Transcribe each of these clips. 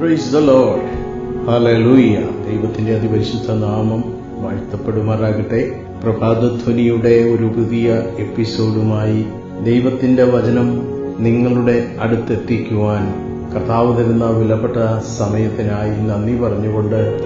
Praise the Lord hallelujah ദൈവത്തിന്റെ അതിപരിശുദ്ധ നാമം വാഴ്ത്തപ്പെടുമാറാകട്ടെ. പ്രഭാതധ്വനിയുടെ ഒരു പുതിയ എപ്പിസോഡുമായി ദൈവത്തിന്റെ വചനം നിങ്ങളുടെ അടുത്തെത്തിക്കുവാൻ കർത്താവ് തരുന്ന വിലപ്പെട്ട സമയത്തിനായി നന്ദി പറഞ്ഞുകൊണ്ട്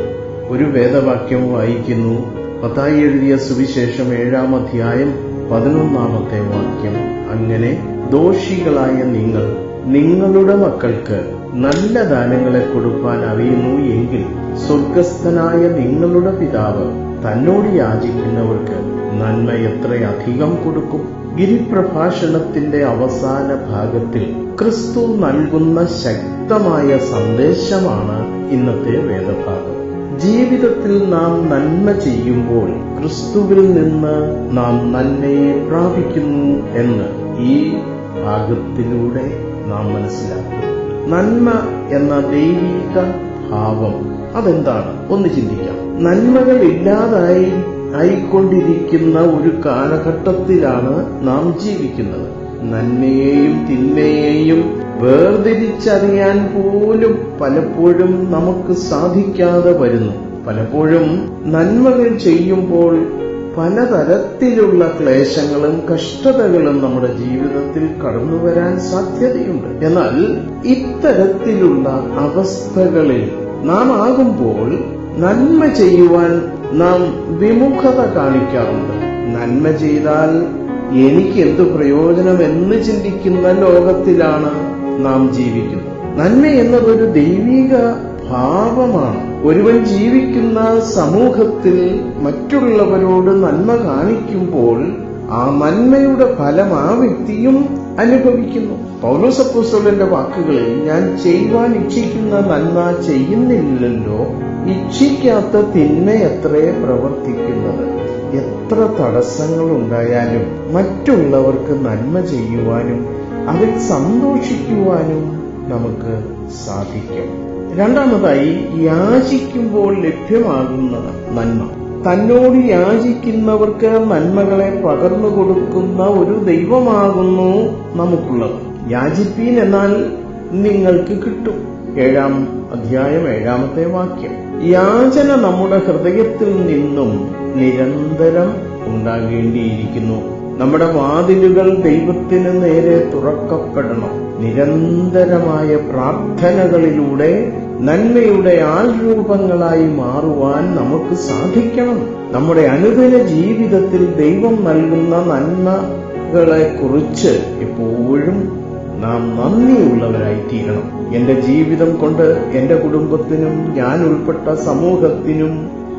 ഒരു വേദവാക്യം വായിക്കുന്നു. പത്തായി എഴുതിയ സുവിശേഷം ഏഴാം അധ്യായം പതിനൊന്നാമത്തെ വാക്യം. അങ്ങനെ ദോഷികളായ നിങ്ങൾ നിങ്ങളുടെ മക്കൾക്ക് നല്ല ദാനങ്ങളെ കൊടുക്കാൻ അറിയുന്നു എങ്കിൽ സ്വർഗസ്ഥനായ നിങ്ങളുടെ പിതാവ് തന്നോട് യാചിക്കുന്നവർക്ക് നന്മ എത്രയധികം കൊടുക്കും. ഗിരിപ്രഭാഷണത്തിന്റെ അവസാന ഭാഗത്തിൽ ക്രിസ്തു നൽകുന്ന ശക്തമായ സന്ദേശമാണ് ഇന്നത്തെ വേദഭാഗം. ജീവിതത്തിൽ നാം നന്മ ചെയ്യുമ്പോൾ ക്രിസ്തുവിൽ നിന്ന് നാം നന്മയെ പ്രാപിക്കുന്നു എന്ന് ഈ ഭാഗത്തിലൂടെ നാം മനസ്സിലാക്കും. നന്മ എന്ന ദൈവിക ഭാവം അതെന്താണ്? ഒന്ന് ചിന്തിക്കാം. നന്മകൾ ഇല്ലാതായി ആയിക്കൊണ്ടിരിക്കുന്ന ഒരു കാലഘട്ടത്തിലാണ് നാം ജീവിക്കുന്നത്. നന്മയെയും തിന്മയെയും വേർതിരിച്ചറിയാൻ പോലും പലപ്പോഴും നമുക്ക് സാധിക്കാതെ വരുന്നു. പലപ്പോഴും നന്മകൾ ചെയ്യുമ്പോൾ പലതരത്തിലുള്ള ക്ലേശങ്ങളും കഷ്ടതകളും നമ്മുടെ ജീവിതത്തിൽ കടന്നു വരാൻ സാധ്യതയുണ്ട്. എന്നാൽ ഇത്തരത്തിലുള്ള അവസ്ഥകളിൽ നാം ആകുമ്പോൾ നന്മ ചെയ്യുവാൻ നാം വിമുഖത കാണിക്കാറുണ്ട്. നന്മ ചെയ്താൽ എനിക്ക് എന്ത് പ്രയോജനം എന്ന് ചിന്തിക്കുന്ന ലോകത്തിലാണ് നാം ജീവിക്കുന്നത്. നന്മ എന്നതൊരു ദൈവിക ഭാവമാണ് ഒരുവൻ ജീവിക്കുന്ന സമൂഹത്തിൽ മറ്റുള്ളവരോട് നന്മ കാണിക്കുമ്പോൾ ആ നന്മയുടെ ഫലം ആ വ്യക്തിയും അനുഭവിക്കുന്നു. പൗലോസപ്പോസ്തലന്റെ വാക്കുകളിൽ ഞാൻ ചെയ്യുവാൻ ഇച്ഛിക്കുന്ന നന്മ ചെയ്യുന്നില്ലല്ലോ ഇച്ഛിക്കാത്ത തിന്മയത്രേ പ്രവർത്തിക്കുന്നത്? എത്ര തടസ്സങ്ങൾ ഉണ്ടായാലും മറ്റുള്ളവർക്ക് നന്മ ചെയ്യുവാനും അതിൽ സന്തോഷിക്കുവാനും നമുക്ക് സാധിക്കും. രണ്ടാമതായി യാചിക്കുമ്പോൾ ലഭ്യമാകുന്ന നന്മ. തന്നോട് യാചിക്കുന്നവർക്ക് നന്മകളെ പകർന്നു കൊടുക്കുന്ന ഒരു ദൈവമാകുന്നു നമുക്കുള്ളത്. യാചിപ്പീൻ എന്നാൽ നിങ്ങൾക്ക് കിട്ടും. ഏഴാം അധ്യായം ഏഴാമത്തെ വാക്യം. യാചന നമ്മുടെ ഹൃദയത്തിൽ നിന്നും നിരന്തരം ഉണ്ടാകേണ്ടിയിരിക്കുന്നു. നമ്മുടെ വാതിലുകൾ ദൈവത്തിന് നേരെ തുറക്കപ്പെടണം. നിരന്തരമായ പ്രാർത്ഥനകളിലൂടെ നന്മയുടെ ആൾരൂപങ്ങളായി മാറുവാൻ നമുക്ക് സാധിക്കണം. നമ്മുടെ അനുദിന ജീവിതത്തിൽ ദൈവം നൽകുന്ന നന്മകളെ കുറിച്ച് എപ്പോഴും നാം നന്ദിയുള്ളവരായി തീരണം എന്റെ ജീവിതം കൊണ്ട് എന്റെ കുടുംബത്തിനും ഞാൻ ഉൾപ്പെട്ട സമൂഹത്തിനും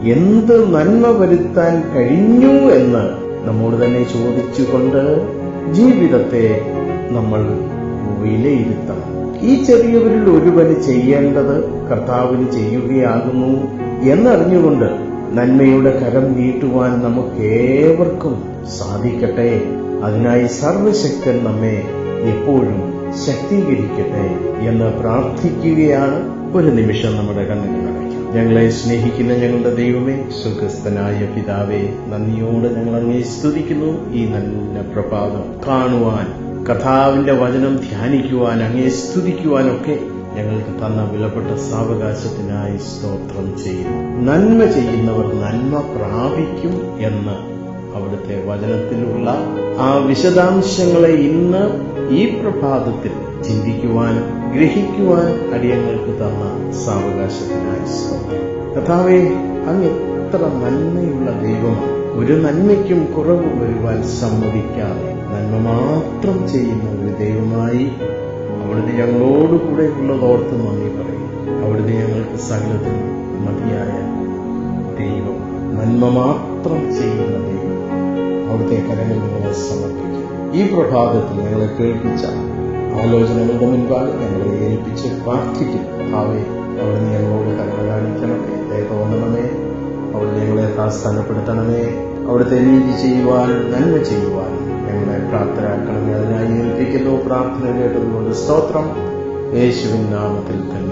എന്ത് നന്മ വരുത്താൻ കഴിഞ്ഞു എന്ന് നമ്മോട് തന്നെ ചോദിച്ചുകൊണ്ട് ജീവിതത്തെ നമ്മൾ വിലയിരുത്തണം. ഈ ചെറിയവരിൽ ഒരുവന് ചെയ്യേണ്ടത് കർത്താവിന് ചെയ്യുകയാകുന്നു എന്നറിഞ്ഞുകൊണ്ട് നന്മയുടെ കരം നീട്ടുവാൻ നമുക്കേവർക്കും സാധിക്കട്ടെ. അതിനായി സർവശക്തൻ നമ്മെ എപ്പോഴും ശക്തീകരിക്കട്ടെ എന്ന് പ്രാർത്ഥിക്കുകയാണ്. ഒരു നിമിഷം നമ്മുടെ കണ്ണിൽ നടക്കും ഞങ്ങളെ സ്നേഹിക്കുന്ന ഞങ്ങളുടെ ദൈവമേ സുഖസ്ഥനായ പിതാവേ നന്ദിയോട് ഞങ്ങൾ അങ്ങേ സ്തുതിക്കുന്നു. ഈ നല്ല പ്രഭാതം കാണുവാൻ കഥാവിന്റെ വചനം ധ്യാനിക്കുവാൻ അങ്ങേ സ്തുതിക്കുവാനൊക്കെ ഞങ്ങൾക്ക് തന്ന വിലപ്പെട്ട സാവകാശത്തിനായി സ്തോത്രം ചെയ്യും. നന്മ ചെയ്യുന്നവർ നന്മ പ്രാപിക്കും എന്ന് അവിടുത്തെ വചനത്തിലുള്ള ആ വിശദാംശങ്ങളെ ഇന്ന് ഈ പ്രഭാതത്തിൽ ചിന്തിക്കുവാനും ഗ്രഹിക്കുവാൻ അടിയങ്ങൾക്ക് തന്ന സാവകാശത്തിനായി സ്തോത്രം. കഥാവെ അങ്ങ് എത്ര നന്മയുള്ള ദൈവമാണ്. ഒരു നന്മയ്ക്കും കുറവ് വരുവാൻ സമ്മതിക്കാതെ നന്മ മാത്രം ചെയ്യുന്ന ഒരു ദൈവമായി അവിടുന്ന് ഞങ്ങളോടുകൂടെ ഉള്ളതോർത്ത് നന്ദി പറയും. അവിടുന്ന് ഞങ്ങൾക്ക് സകലത്തിനും മതിയായ ദൈവം നന്മ മാത്രം ചെയ്യുന്ന ദൈവം അവിടുത്തെ കരങ്ങൾ നിങ്ങളെ സമർപ്പിക്കും. ഈ പ്രഭാതത്തിൽ ഞങ്ങളെ കേൾപ്പിച്ച ആലോചനകളുടെ മുൻപാകെ ഞങ്ങളെ ഏൽപ്പിച്ച് പ്രാർത്ഥിക്കും. ഭാവേ അവിടുന്ന് ഞങ്ങളോട് കരുണ കാണിക്കണമേ ദയ തോന്നണമേ. അവിടുന്ന് ഞങ്ങളെ സ്ഥാനപ്പെടുത്തണമേ അവിടുത്തെ നീതി ചെയ്യുവാൻ നന്മ ചെയ്യുവാൻ ഞങ്ങളെ പ്രാപ്തരാക്കണമേ. അതിനായി ഏൽപ്പിക്കുന്നു പ്രാർത്ഥന കേട്ടതുകൊണ്ട് സ്തോത്രം. യേശുവിൻ നാമത്തിൽ തന്നെ.